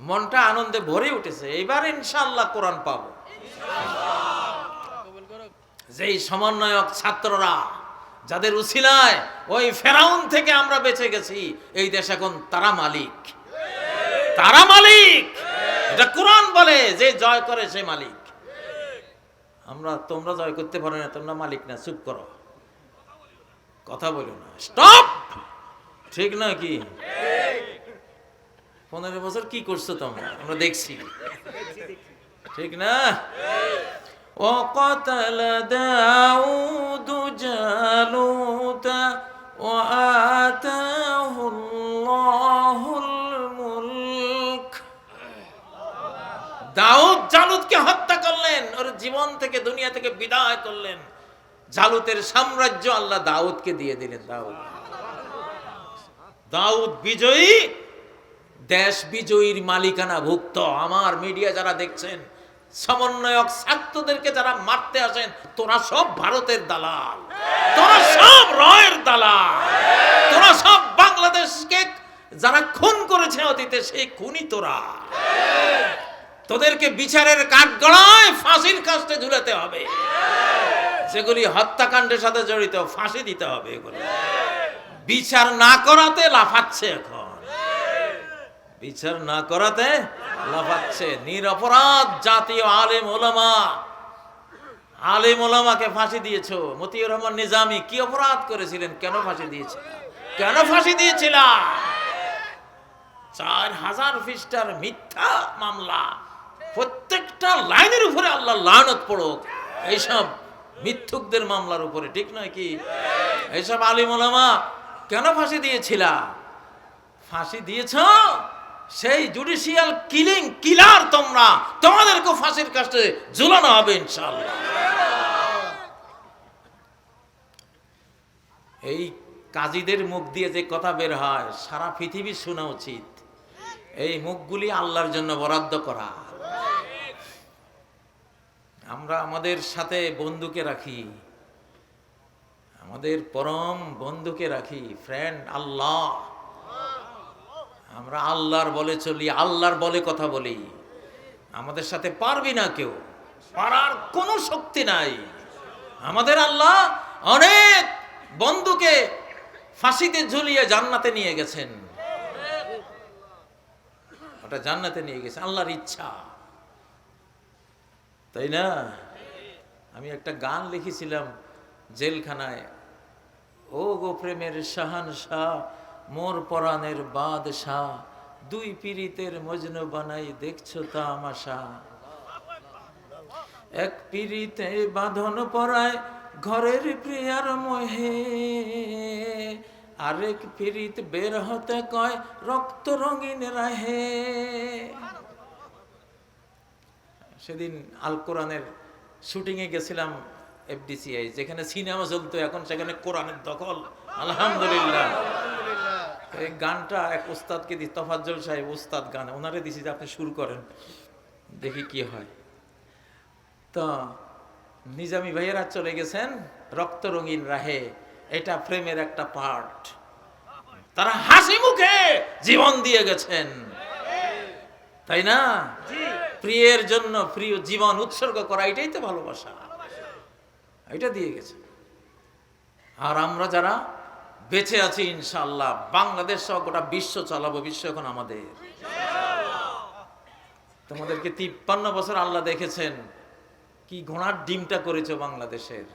মনটা আনন্দে ভরে উঠেছে। এবার ইনশাল্লাহ কোরআন পাবো। যেই সমন্বয়ক ছাত্ররা, যাদের উসিলায় ওই ফেরাউন থেকে আমরা বেঁচে গেছি, এই দেশ এখন তারা মালিক। তারা মালিক! এটা কোরআন বলে, যে জয় করে সে মালিক। আমরা, তোমরা জয় করতে পারো না, তোমরা মালিক না, চুপ করো। কথা বলো না। স্টপ! ঠিক না কি? পনেরো বছর কি করছো তোমরা আমরা দেখছি ঠিক না وقتل داود جالوت وآتاه الله الملك দাউদ জালুদকে হত্যা করলেন ওর জীবন থেকে দুনিয়া থেকে বিদায় করলেন জালুতের সাম্রাজ্য আল্লাহ দাউদকে দিয়ে দিলেন দাউদ দাউদ বিজয়ী দেশ বিজয়ীর মালিকানা ভুক্ত আমার মিডিয়া যারা দেখছেন, সমন্বয়ক ছাত্রদেরকে যারা মারতে আসেন, তোরা সব ভারতের দালাল। তোরা সব রয়ের দালাল। তোরা সব বাংলাদেশকে যারা খুন করেছে অতীতে, সেই খুনি তোরা। তোদেরকে বিচারের কাঠগড়ায় ফাঁসির কাস্টে ঝুলাতে হবে। যেগুলি হত্যাকাণ্ডের সাথে জড়িত, ফাঁসি দিতে হবে এগুলি। বিচার না করাতে লাফাচ্ছে এখন। বিচার না করাতে লাফাচ্ছে নিরপরাধ জাতীয় আলেম ওলামা। আলেম ওলামাকে ফাঁসি দিয়েছ। মতিউর রহমান নিজামি, কি অপরাধ করেছিলেন? কেন ফাঁসি দিয়েছিল? কেন ফাঁসি দিয়েছিল? চার হাজার পৃষ্ঠার মিথ্যা মামলা। প্রত্যেকটা লাইনের উপরে আল্লাহ লানত পড়ুক। এইসব মিথ্যুকদের মামলার উপরে, ঠিক নয় কি? এইসব আলিম ওলামা কেন ফাঁসি দিয়েছিলা? ফাঁসি দিয়েছ? সেই জুডিশিয়াল কিলিং কিলার তোমরা তোমাদেরকে ফাঁসির কাছে ঝুলানো হবে ইনশাল্লাহ এই কাজীদের মুখ দিয়ে যে কথা বের হয়, সারা পৃথিবী শোনা উচিত। এই মুখগুলি আল্লাহর জন্য বরাদ্দ করা। আমরা আমাদের সাথে বন্ধুকে রাখি। আমাদের পরম বন্ধুকে রাখি ফ্রেন্ড আল্লাহ। আমরা আল্লাহর বলে চলি, আল্লাহর বলে কথা বলি। আমাদের সাথে পারবি না কেউ। পারার কোনো শক্তি নাই। আমাদের আল্লাহ অনেক বন্ধুকে ফাঁসিতে ঝুলিয়ে জান্নাতে নিয়ে গেছেন। ওটা জান্নাতে নিয়ে গেছে, আল্লাহর ইচ্ছা। তাই না? আমি একটা গান লিখেছিলাম জেলখানায়। ও গো প্রেমের শাহান শাহ মোর পরাণের বাদশাহ, দুই পীড়িতের মজনু বানাই দেখছ তামাশা। এক পীড়িতে বাঁধন পরায় ঘরের প্রিয়ার মোহে, আরেক পীড়িত বের হতে কয় রক্ত রঙিন রাহে। সেদিন আল কোরআনের শুটিংয়ে গেছিলাম এফডিসিআই, যেখানে সিনেমা চলতো, এখন সেখানে কোরআনের দখল। আলহামদুলিল্লাহ। এই গানটা এক উস্তাদকে দিই তফাজ্জল সাহেব উস্তাদ গান ওনারে দিছি যে আপনি শুরু করেন দেখি কি হয়। তো নিজামি ভাইয়েরা চলে গেছেন রক্ত রঙিন রাহে এটা প্রেমের একটা পার্ট। তারা হাসি মুখে জীবন দিয়ে গেছেন। তাই না? প্রিয়ের জন্য প্রিয় জীবন উৎসর্গ করা এটাই তো ভালোবাসা। এটা দিয়ে গেছে আর আমরা যারা বেঁচে আছি ইনশাল্লাহ বাংলাদেশ সহ গোটা বিশ্ব চালাবো, বিশ্ব এখন আমাদের। তোমাদেরকে তিপ্পান্ন বছর আল্লাহ দেখেছেন কি ঘোড়ার ডিমটা করেছ বাংলাদেশের।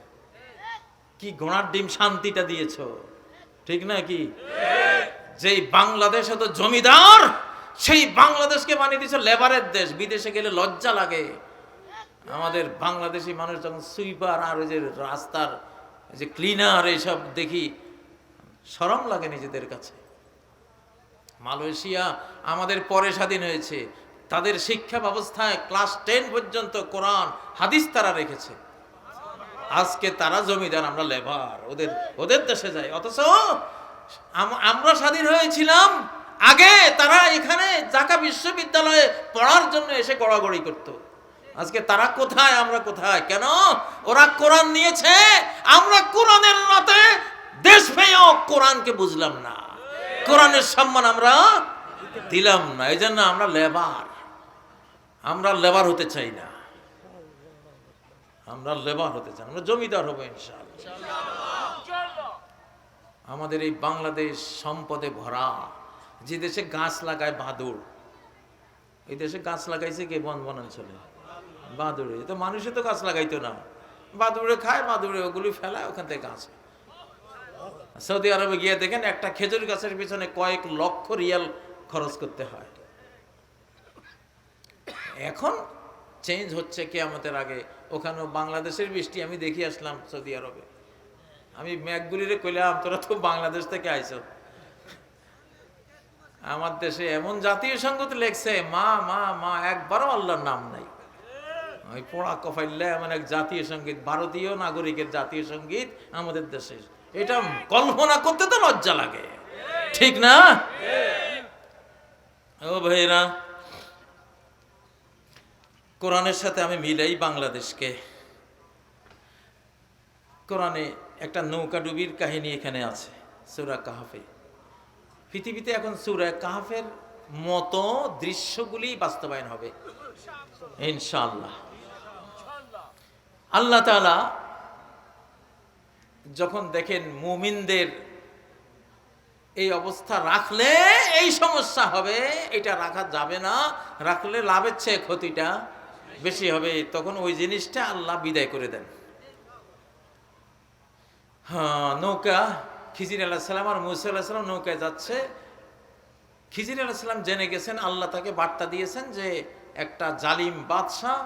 কি ঘোড়ার ডিম শান্তিটা দিয়েছ। ঠিক না কি? যেই বাংলাদেশ হতো জমিদার, সেই বাংলাদেশকে বানিয়ে দিয়েছে লেবারের দেশ। বিদেশে গেলে লজ্জা লাগে। আমাদের বাংলাদেশি মানুষ যখন সুইপার আর ওই যে রাস্তার যে ক্লিনার, এইসব দেখি সরম লাগে নিজেদের কাছে। মালয়েশিয়া আমাদের পরে স্বাধীন হয়েছে। তাদের শিক্ষা ব্যবস্থায় ক্লাস টেন পর্যন্ত কোরআন, হাদিস তারা রেখেছে। আজকে তারা জমিদার, আমরা লেবার, ওদের ওদের দেশে যাই। অথচ আম- আমরা স্বাধীন হয়েছিলাম, আগে তারা এখানে ঢাকা বিশ্ববিদ্যালয়ে পড়ার জন্য এসে গড়াগড়ি করত। আজকে তারা কোথায়, আমরা কোথায়? কেন? ওরা কোরআন নিয়েছে, আমরা কোরআনের রাতে দেশ পেয়েও কোরআনকে বুঝলাম না। কোরআনের সম্মান আমরা দিলাম না, এই জন্য আমরা লেবার। আমরা লেবার হতে চাই না। আমরা লেবার হতে চাই আমরা জমিদার হব ইনশাআল্লাহ। আমাদের এই বাংলাদেশ সম্পদে ভরা, যে দেশে গাছ লাগায় বাদুর এই দেশে গাছ লাগাইছে কে? বন বনাঞ্চলে বাদুড়ে তো মানুষে তো গাছ লাগাইতো না। বাদুড়ে খায়, বাদুড়ে ওগুলি ফেলায়, ওখান থেকে গাছ। হয়। সৌদি আরবে গিয়ে দেখেন একটা খেজুর গাছের পিছনে কয়েক লক্ষ রিয়াল খরচ করতে হয়। এখন চেঞ্জ হচ্ছে কে আমাদের আগে। ওখানেও বাংলাদেশের বৃষ্টি আমি দেখি আসলাম সৌদি আরবে। আমি ম্যাকগুলিরে কইলাম, তোরা তো বাংলাদেশ থেকে আইছ। আমার দেশে এমন জাতীয় সংগীত লেখছে, মা মা মা, একবারও আল্লাহর নাম নাই। ওই পোড়া কফাইল্লা এমন এক জাতীয় সংগীত, ভারতীয় নাগরিকের জাতীয় সংগীত আমাদের দেশে এটা কল্পনা করতে তো লজ্জা লাগে। ঠিক না? ও ভাইরা কোরআনের সাথে আমি মিলাই বাংলাদেশকে। কোরআনে একটা নৌকা ডুবির কাহিনী এখানে আছে, সুরা কাহাফে। পৃথিবীতে এখন সুরা কাহাফের মতো দৃশ্যগুলি বাস্তবায়ন হবে। ইনশাআল্লাহ। আল্লাহ তাআলা যখন দেখেন মুমিনদের এই অবস্থা রাখলে এই সমস্যা হবে, এটা রাখা যাবে না, রাখলে লাভের চেয়ে ক্ষতিটা বেশি হবে, তখন ওই জিনিসটা আল্লাহ বিদায় করে দেন। হ্যাঁ নৌকা, খিজির আল্লাহ সাল্লাম আর মুসা আল্লাহ সাল্লাম নৌকায় যাচ্ছে। খিজির আল্লাহ সাল্লাম জেনে গেছেন, আল্লাহ তাকে বার্তা দিয়েছেন যে একটা জালিম বাদশাহ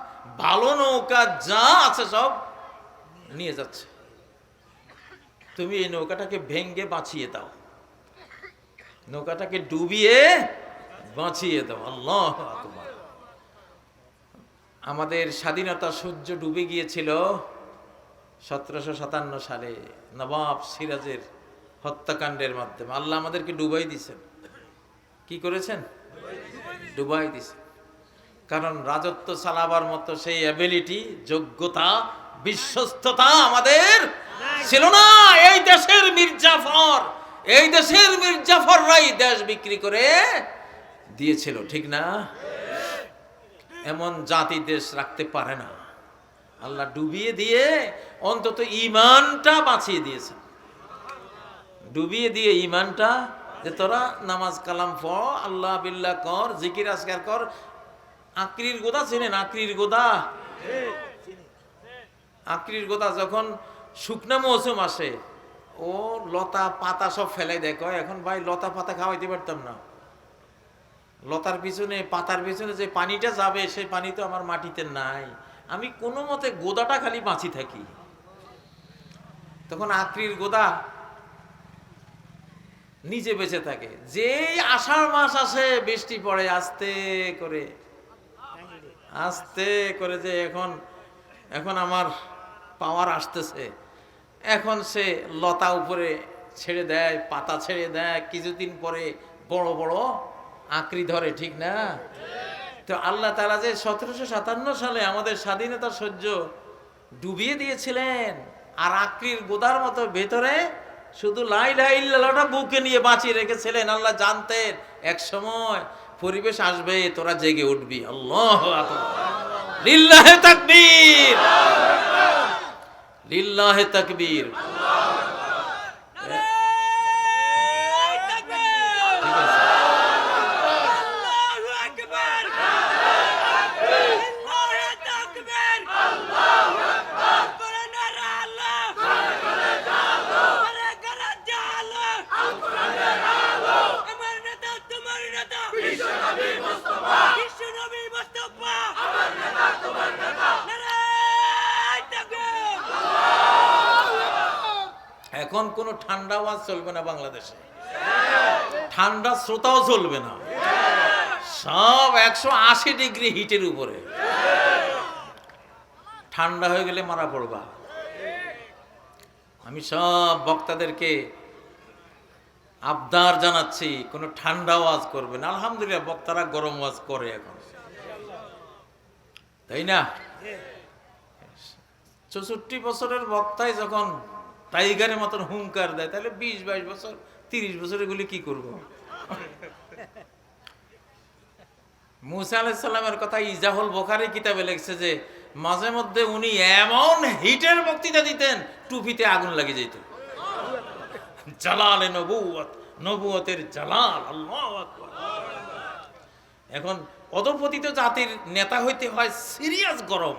ভালো নৌকা যা আছে সব নিয়ে যাচ্ছে। তুমি এই নৌকাটাকে ভেঙ্গে বাঁচিয়ে দাও। নৌকাটাকে ডুবিয়ে বাঁচিয়ে দাও। আল্লাহ। আমাদের স্বাধীনতা সূর্য ডুবে গিয়েছিল সতেরোশো সাতান্ন সালে নবাব সিরাজের হত্যাকাণ্ডের মাধ্যমে। আল্লাহ আমাদেরকে ডুবাই দিছেন কি করেছেন? ডুবাই দিছেন কারণ রাজত্ব চালাবার মতো সেই অ্যাবিলিটি যোগ্যতা, বিশ্বস্ততা আমাদের ছিল না, এই দেশের মির্জাফর এই দেশের মির্জাফররাই দেশ বিক্রি করে দিয়েছিল, ঠিক না? এমন জাতি দেশ রাখতে পারে না। আল্লাহ ডুবিয়ে দিয়ে অন্তত ইমানটা বাঁচিয়ে দিয়েছে। ডুবিয়ে দিয়ে ইমানটা যে তোরা নামাজ কালাম ফ আল্লাহ বিল্লাহ কর, জিকির আসকার কর আকরির গোদা চেনেন? আক্রির গোদা? আক্রির গোদা যখন শুকনা মৌসুম আসে। ও, লতা, পাতা সব দেয়। কয়, এখন ভাই লতা, পাতা খাওয়াইতে পারতাম না। লতার পিছনে, পাতার পিছনে যে পানিটা যাবে সেই পানি তো আমার মাটিতে নাই। আমি কোনো মতে গোদাটা খালি বাঁচি থাকি। তখন আক্রির গোদা নিজে বেঁচে থাকে। যেই আষাঢ় মাস আসে, বৃষ্টি পড়ে, আস্তে করে। আস্তে করে যে এখন এখন আমার পাওয়ার আসতেছে। এখন সে লতা উপরে ছেড়ে দেয়, পাতা ছেড়ে দেয়, কিছুদিন পরে বড় বড় আঁকড়ি ধরে, ঠিক না? তো আল্লাহ তালা যে সতেরোশো সাতান্ন সালে আমাদের স্বাধীনতা সহ্য ডুবিয়ে দিয়েছিলেন, আর আক্রির গোদার মতো ভেতরে শুধু লাই লাইল্লাটা বুকে নিয়ে বাঁচিয়ে রেখেছিলেন, আল্লাহ জানতেন এক সময় পরিবেশ আসবে, তোরা জেগে উঠবি, আল্লাহ লিল্লাহে তাকবীর। লিল্লাহে তাকবীর। এখন কোনো ঠান্ডা আওয়াজ চলবে না বাংলাদেশে। ঠান্ডা শ্রোতাও চলবে না। সব একশো আশি ডিগ্রি হিটের উপরে। ঠান্ডা হয়ে গেলে মারা পড়বা। আমি সব বক্তাদেরকে আবদার জানাচ্ছি, কোনো ঠান্ডা ওয়াজ করবে না। আলহামদুলিল্লাহ, বক্তারা গরম ওয়াজ করে এখন। তাই না? চৌষট্টি বছরের বক্তায় যখন টাইগারের মতন হুঙ্কার দেয়। তাহলে বিশ, বাইশ বছর, তিরিশ বছর এগুলি কি করব? মুসা আলাইসাল্লামের কথা ইজাহুল বোখারি কিতাবে লিখছে যে, মাঝে মধ্যে উনি এমন হিটের বক্তৃতা দিতেন, টুপিতে আগুন লাগে যেত। জালালে নবুয়ত নবুয়তের জালাল, আল্লাহু এখন অধপতিত জাতির নেতা হইতে হয় সিরিয়াস গরম।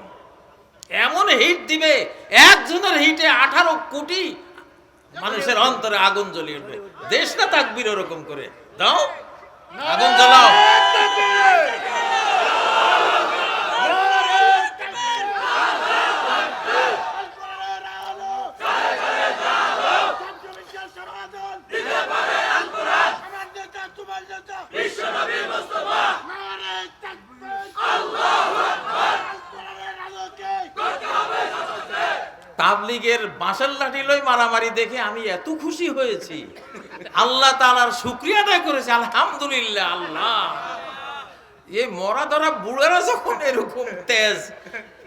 এমন হিট দিবে, একজনের হিটে আঠারো কোটি মানুষের অন্তরে আগুন জ্বলিয়ে উঠবে। দেশ না তাকবির ওরকম করে। দাও, আগুন জ্বালাও। তাবলিগের বাঁশের লাঠি লই মারামারি দেখে আমি এত খুশি হয়েছি। আল্লাহ তালার শুক্রিয়া আদায় করেছে, আলহামদুলিল্লাহ, আল্লাহ। এই মরা ধরা বুড়েরা যখন এরকম তেজ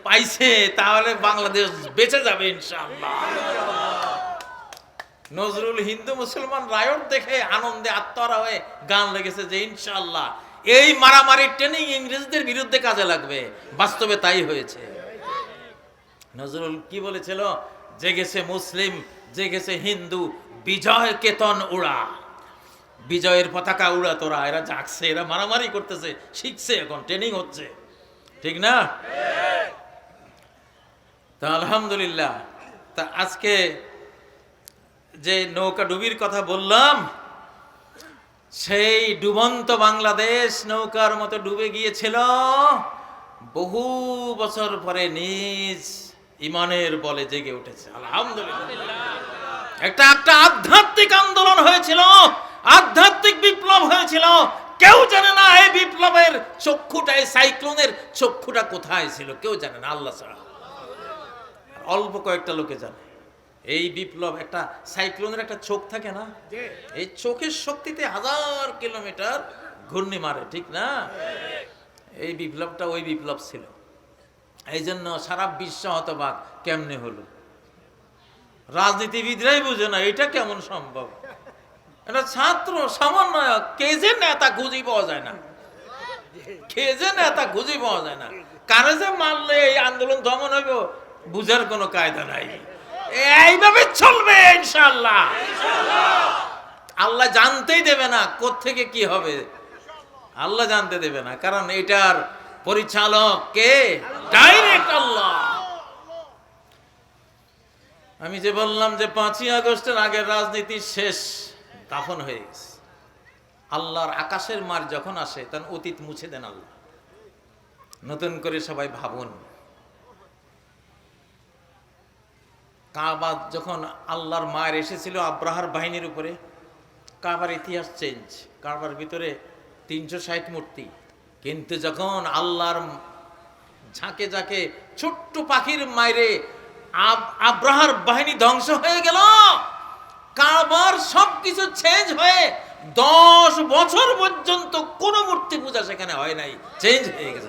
পাইছে, তাহলে বাংলাদেশ বেঁচে যাবে ইনশাআল্লাহ। নজরুল হিন্দু মুসলমান রায়ট দেখে আনন্দে আত্মহারা হয়ে গান লেগেছে যে ইনশাআল্লাহ, এই মারামারির ট্রেনিং ইংরেজদের বিরুদ্ধে কাজে লাগবে। বাস্তবে তাই হয়েছে। নজরুল কি বলেছিল? জেগেছে মুসলিম, জেগেছে হিন্দু, বিজয় কেতন উড়া। বিজয়ের পতাকা উড়া তোরা, এরা জাগছে, এরা মারামারি করতেছে, শিখছে এখন ট্রেনিং হচ্ছে। ঠিক না? তা আলহামদুলিল্লাহ। তা আজকে যে নৌকা ডুবির কথা বললাম, সেই ডুবন্ত বাংলাদেশ নৌকার মতো ডুবে গিয়েছিল, বহু বছর পরে নিজ ইমানের বলে জেগে উঠেছে। আলহামদুলিল্লাহ। একটা একটা আধ্যাত্মিক আন্দোলন হয়েছিল আধ্যাত্মিক বিপ্লব হয়েছিল। কেউ জানে না এই বিপ্লবের চক্ষুটা এই সাইক্লোনের চক্ষুটা কোথায় ছিল কেউ জানে না আল্লাহ ছাড়া। অল্প কয়েকটা লোকে জানে। এই বিপ্লব একটা সাইক্লোনের একটা চোখ থাকে না? এই চোখের শক্তিতে হাজার কিলোমিটার ঘূর্ণি মারে ঠিক না? এই বিপ্লবটা ওই বিপ্লব ছিল। এই জন্য সারা বিশ্ব হতবাক কেমনে হলো? রাজনীতিবিদরাই বুঝে না এটা কেমন সম্ভব? এটা ছাত্র, সমন্বয়ক, কে যে নেতা খুঁজি পাওয়া যায় না। কে যে নেতা খুঁজি পাওয়া যায় না। কারে যে মারলে এই আন্দোলন দমন হইব, বুঝার কোনো কায়দা নাই। এইভাবে চলবে ইনশাল্লাহ আল্লাহ জানতেই দেবে না থেকে কি হবে। আল্লাহ জানতে দেবে না, কারণ এটার পরিচালক কে? ডাইরেক্ট আল্লাহ। আমি যে বললাম যে পাঁচই আগস্টের আগের রাজনীতি শেষ দাফন হয়ে গেছে। আল্লাহর আকাশের মার যখন আসে তখন অতীত মুছে দেন আল্লাহ। নতুন করে সবাই ভাবুন। কাবা যখন আল্লাহর মায়ের এসেছিল আব্রাহার বাহিনীর উপরে কাবার ইতিহাস চেঞ্জ কাবার ভিতরে তিনশো ষাট মূর্তি। কিন্তু যখন আল্লাহর ঝাঁকে ঝাঁকে ছোট্ট পাখির মায়েরে আব- আব্রাহার বাহিনী ধ্বংস হয়ে গেল কাবার সবকিছু চেঞ্জ হয়ে দশ বছর পর্যন্ত কোনো মূর্তি পূজা সেখানে হয় নাই চেঞ্জ হয়ে গেছে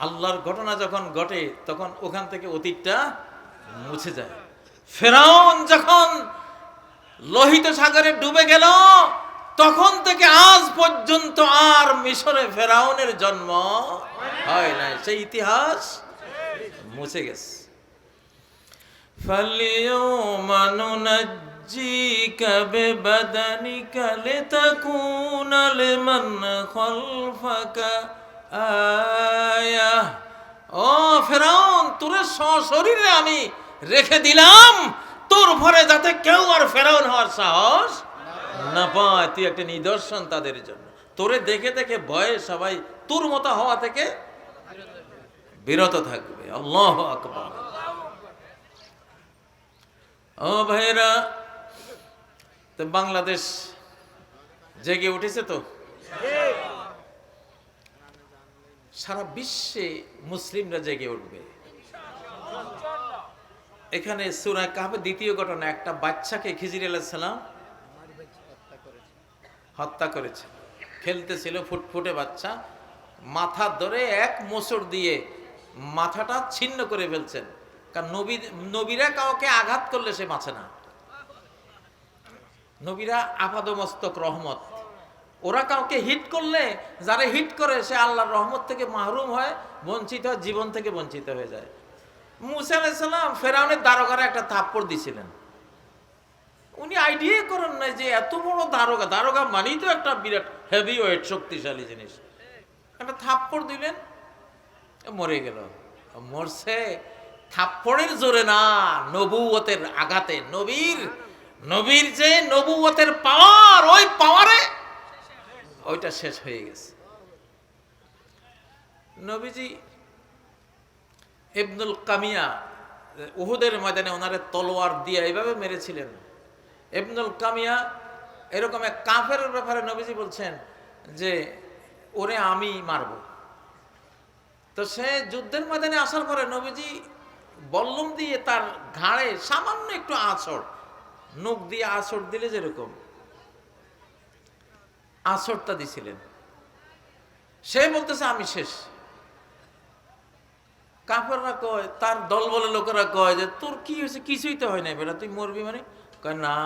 আল্লাহর ঘটনা যখন ঘটে, তখন ওখান থেকে অতীতটা মুছে যায়। ফেরাউন যখন লোহিত সাগরে ডুবে গেল তখন থেকে আজ পর্যন্ত আর মিশরে ফেরাউনের জন্ম হয় নাই সেই ইতিহাস মুছে গেছে فاليوم ننجيك ببدنك لتكون لمن خلفك آية ও ফেরাউন তোর সশরীরে আমি রেখে দিলাম তোর ভরে যাতে কেউ আর ফেরাউন হওয়ার সাহস না পায়, তুই একটা নিদর্শন তাদের জন্য। তোরে দেখে দেখে ভয়ে সবাই তোর মতো হওয়া থেকে বিরত থাকবে। আল্লাহ আকবার। ও ভাইরা তো বাংলাদেশ জেগে উঠেছে তো? সারা বিশ্বে মুসলিমরা জেগে উঠবে। এখানে সুরা কাহাবে দ্বিতীয় ঘটনা, একটা বাচ্চাকে খিজির আলাইসালাম হত্যা করেছে। খেলতেছিল ফুটফুটে বাচ্চা। মাথা ধরে এক মোচড় দিয়ে মাথাটা ছিন্ন করে ফেলছেন। কারণ নবী, নবীরা কাউকে আঘাত করলে সে বাঁচে না। নবীরা আপাদমস্তক রহমত। ওরা কাউকে হিট করলে, যারা হিট করে, সে আল্লাহর রহমত থেকে মাহরুম হয়, বঞ্চিত হয়, জীবন থেকে বঞ্চিত হয়ে যায়। মুসা আলাইসাল্লাম ফেরাউনের দ্বারকারে একটা থাপ্পড় দিছিলেন। উনি আইডিয়া করেন নাই যে এত বড় দারোগা। দারোগা মানেই তো একটা বিরাট হেভি ওয়েট শক্তিশালী জিনিস। একটা থাপ্পড় দিলেন মরে গেল। মরছে, থাপ্পড়ের জোরে না নবুয়তের আঘাতে। নবীর নবীর যে নবুয়তের পাওয়ার, ওই পাওয়ারে ওইটা শেষ হয়ে গেছে। নবীজি ইবনুল কামিয়া, উহুদের ময়দানে ওনারে তলোয়ার দিয়ে এইভাবে মেরেছিলেন। ইবনুল কামিয়া এরকম এক কাফের ব্যাপারে নবীজি বলছেন যে, ওরে আমি মারব। তো সে যুদ্ধের ময়দানে আসার পরে নবীজি বল্লম দিয়ে তার ঘাড়ে সামান্য একটু আঁচড় নখ দিয়ে আঁচড় দিলে যেরকম, আঁচড়টা দিছিলেন। সে বলতেছে, আমি শেষ। কাফেররা কয়, তার দল বলে লোকেরা কয় যে, তোর কি হয়েছে? কিছুই তো হয় না বেটা, তুই মরবি মানে? না,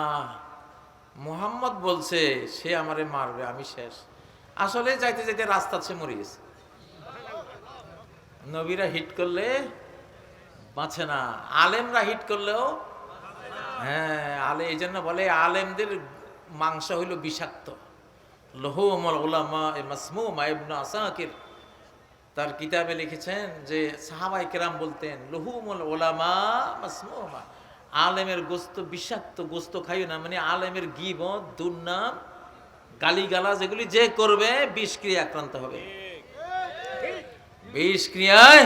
মোহাম্মদ বলছে সে আমারে মারবে, আমি শেষ। আসলে যাইতে যাইতে রাস্তা সে মরে গেছে। নবীরা হিট করলে বাঁচে না, আলেমরা হিট করলেও হ্যাঁ আলে, এই জন্য বলে আলেমদের মাংস হইল বিষাক্ত। মাসমুমা ইবনু আসাকির। তার কিতাবে লিখেছেন যে সাহাবাই কেরাম বলতেন লহুমুল ওলামা মাসমুমা আলেমের গোস্ত, বিষাক্ত গোস্ত খাইও না মানে আলেমের গিবত দুর্নাম, গালিগালাজ, এগুলি যে করবে, বিষ ক্রিয়া আক্রান্ত হবে। বিষ ক্রিয়ায়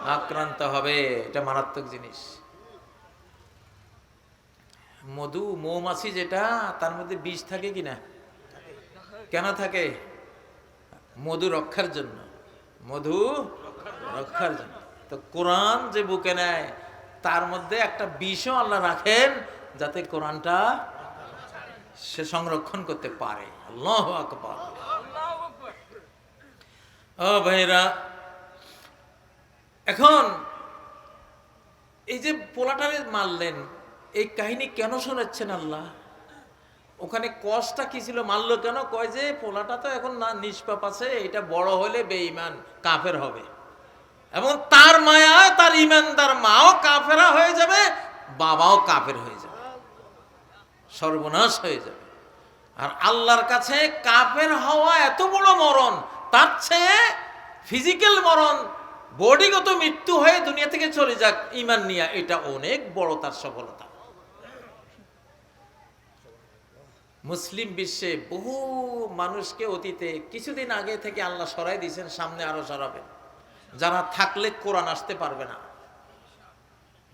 আক্রান্ত হবে, এটা মারাত্মক জিনিস। মধু, মৌমাছি যেটা, তার মধ্যে বিষ থাকে কিনা কেন থাকে? মধু রক্ষার জন্য। মধু রক্ষার জন্য। তো কোরআন যে বুকে নেয় তার মধ্যে একটা বিষও আল্লাহ রাখেন যাতে কোরআনটা সে সংরক্ষণ করতে পারে। আল্লাহ আকবার। ও ভাইরা এখন এই যে পোলাটারে মারলেন, এই কাহিনী কেন শোনাচ্ছেন আল্লাহ? ওখানে কষ্টটা কি ছিল? মারলো কেন? কয় যে, পোলাটা তো এখন না, নিষ্পাপ আছে, এটা বড় হলে বেঈমান, কাফের হবে। এবং তার মায়া, তার ইমানদার মাও কাফেরা হয়ে যাবে, বাবাও কাফের হয়ে যাবে। সর্বনাশ হয়ে যাবে। আর আল্লাহর কাছে কাফের হওয়া এত বড় মরণ, তার চেয়ে ফিজিক্যাল মরণ, বডিগত মৃত্যু হয়ে দুনিয়া থেকে চলে যাক, ইমান নিয়া, এটা অনেক বড় তার সফলতা। মুসলিম বিশ্বে বহু মানুষকে অতীতে কিছুদিন আগে থেকে আল্লাহ সরাই দিয়েছেন, সামনে আরও সরাবেন। যারা থাকলে কোরআন আসতে পারবে না।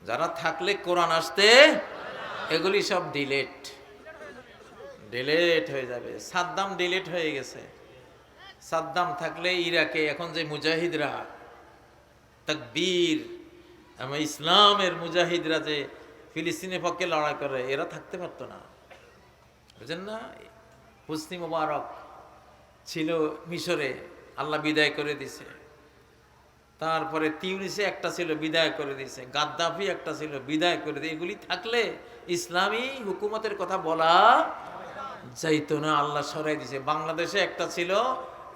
যারা থাকলে কোরআন আসতে এগুলি সব ডিলেট ডিলেট হয়ে যাবে। সাদ্দাম ডিলেট হয়ে গেছে। সাদ্দাম থাকলে ইরাকে, এখন যে মুজাহিদরা, তকবীর ইসলামের মুজাহিদরা যে ফিলিস্তিনের পক্ষে লড়াই করে, এরা থাকতে পারতো না। বুঝেন না? হুসনি মোবারক ছিল মিশরে, আল্লাহ বিদায় করে দিছে। তারপরে তিউনিসে একটা ছিল, বিদায় করে দিছে গাদ্দাফি একটা ছিল, বিদায় করে দিয়ে এগুলি থাকলে ইসলামী হুকুমতের কথা বলা যাইতো না, আল্লাহ সরাই দিছে বাংলাদেশে একটা ছিল,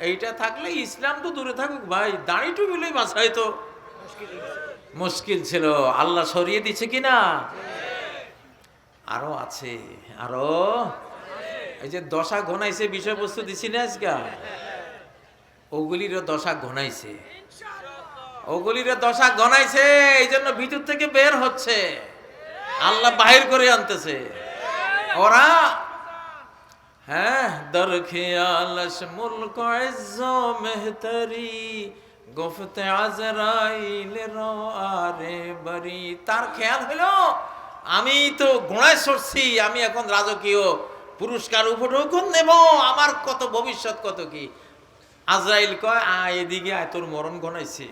এইটা থাকলে ইসলাম তো দূরে থাকুক ভাই, দাঁড়ি টুবিলেই বাঁচাইতো মুশকিল ছিল, আল্লাহ সরিয়ে দিছে কিনা আরও আছে, আরও। এই যে দশা ঘনাইছে বিষয়বস্তু দিছি না আজকে? ওগুলিরও দশা ঘনাইছে। ওগুলির দশা ঘনাইছে এই জন্য ভিতর থেকে বের হচ্ছে। আল্লাহ বাহির করে আনতেছে। ওরা হ্যাঁ দর খেয়ালস মুলক মেহতরি, গুফতে আজরাইল আরে বরি। তার খেয়াল হলো আমি তো ঘোড়ায় সরছি, আমি এখন রাজকীয় পুরস্কার উপঢৌকন নেব, আমার কত ভবিষ্যৎ কত কি? আজরাইল কয় আ এদিকে আয়, তোর মরণ ঘনাইছে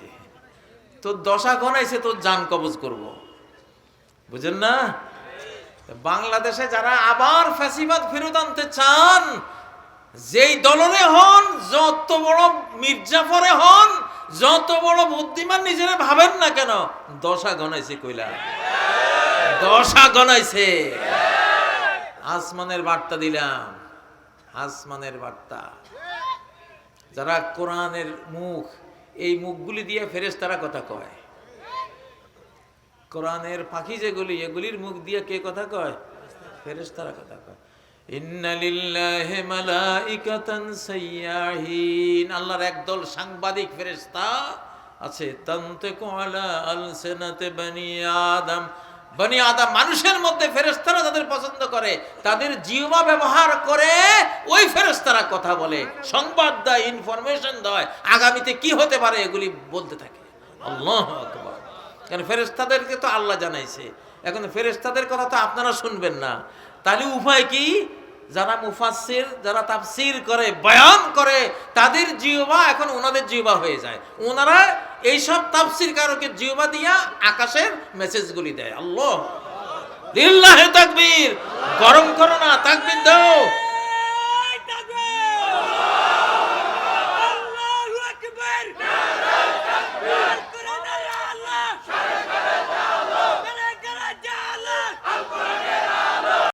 তোর দশা ঘনাইছে তোর জান কবজ করব। বুঝেন না? বাংলাদেশে যারা আবার ফ্যাসিবাদ ফেরত আনতে চান, যেই দলরে হন, যত বড় মির্জাফরে হন, যত বড় বুদ্ধিমান নিজেরা ভাবেন না কেন, দশা গনাইছে কইলা? দশা গনাইছে আসমানের বার্তা দিলাম, আসমানের বার্তা। যারা কোরআনের মুখ এই মুখগুলি দিয়ে ফেরেস তারা কথা কয়। কোরআনের পাখি যেগুলি, এগুলির মুখ দিয়ে কে কথা কয়? ফেরেস তারা কথা কয়। আল্লাহর একদল সাংবাদিক ফেরেশতা আছে, তান্তিকু আলা আলসিনাতি বনি আদম। বনি আদম মানুষের মধ্যে ফেরেস্তারা যাদের পছন্দ করে, তাদের জিওমা ব্যবহার করে ওই ফেরেস্তারা কথা বলে। সংবাদ দেয় ইনফরমেশন দেয়, আগামীতে কি হতে পারে এগুলি বলতে থাকে। আল্লাহু ফেরেস্তাদেরকে তো আল্লাহ জানাইছে। এখন ফেরেস্তাদের কথা তো আপনারা শুনবেন না। তাহলে উপায় কি? যারা মুফাসির যারা তাফসির করে, বয়ান করে, তাদের জিওবা এখন ওনাদের জিওবা হয়ে যায়। ওনারা এইসব তাফসির কারকে জিওবা দিয়া আকাশের মেসেজগুলি দেয়। আল্লাহ। লিল্লাহে তাকবীর। গরম করো না, তাকবীর দাও।